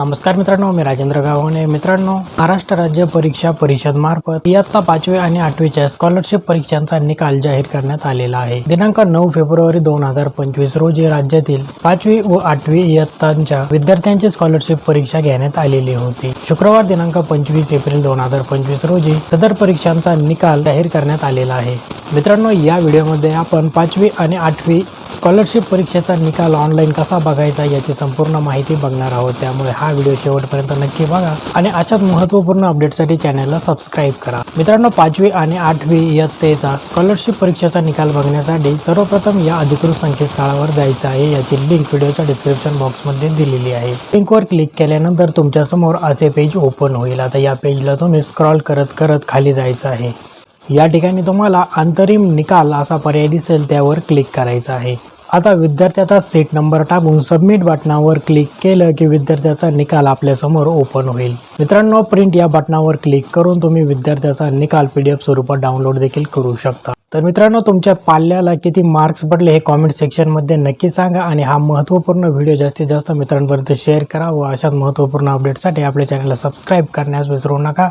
नमस्कार मित्रांनो मी राजेंद्र गावणे. मित्रांनो महाराष्ट्र राज्य परीक्षा परिषद मार्फत इयत्ता पाचवी आणि आठवीच्या स्कॉलरशिप परीक्षांचा निकाल जाहीर करण्यात आलेला आहे. दिनांक नऊ फेब्रुवारी दोन हजार पंचवीस रोजी राज्यातील पाचवी व आठवी इयत्तांच्या विद्यार्थ्यांची स्कॉलरशिप परीक्षा घेण्यात आलेली होती. शुक्रवार दिनांक पंचवीस एप्रिल दोन हजार पंचवीस रोजी सदर परीक्षांचा निकाल जाहीर करण्यात आलेला आहे. मित्रांनो या व्हिडिओमध्ये आपण पाचवी आणि आठवी स्कॉलरशिप परीक्षेचा निकाल ऑनलाईन कसा बघायचा याची संपूर्ण माहिती बघणार आहोत. त्यामुळे हा व्हिडिओ शेवटपर्यंत नक्की बघा आणि अशाच महत्त्वपूर्ण अपडेटसाठी चॅनलला सबस्क्राईब करा. मित्रांनो पाचवी आणि आठवी इयत्तेचा स्कॉलरशिप परीक्षेचा निकाल बघण्यासाठी सर्वप्रथम या अधिकृत संकेतस्थळावर जायचं आहे. याची लिंक व्हिडिओच्या डिस्क्रिप्शन बॉक्समध्ये दिलेली आहे. लिंकवर क्लिक केल्यानंतर तुमच्यासमोर असे पेज ओपन होईल. आता या पेजला तुम्ही स्क्रॉल करत करत खाली जायचं आहे. या ठिकाणी तुम्हाला अंतरिम निकाल असा पर्याय दिसेल त्यावर क्लिक करायचा आहे. आता विद्यार्थ्याचा सीट नंबर टाकून सबमिट बटनावर क्लिक केलं की विद्यार्थ्याचा निकाल आपल्यासमोर ओपन होईल. मित्रांनो प्रिंट या बटनावर क्लिक करून तुम्ही विद्यार्थ्याचा निकाल पी डी एफ स्वरूपात डाउनलोड देखील करू शकता. तर मित्रांनो तुमच्या पाल्याला किती मार्क्स पडले हे कॉमेंट सेक्शनमध्ये नक्की सांगा आणि हा महत्त्वपूर्ण व्हिडिओ जास्तीत जास्त मित्रांपर्यंत शेअर करा व अशाच महत्त्वपूर्ण अपडेटसाठी आपल्या चॅनलला सबस्क्राईब करण्यास विसरू नका.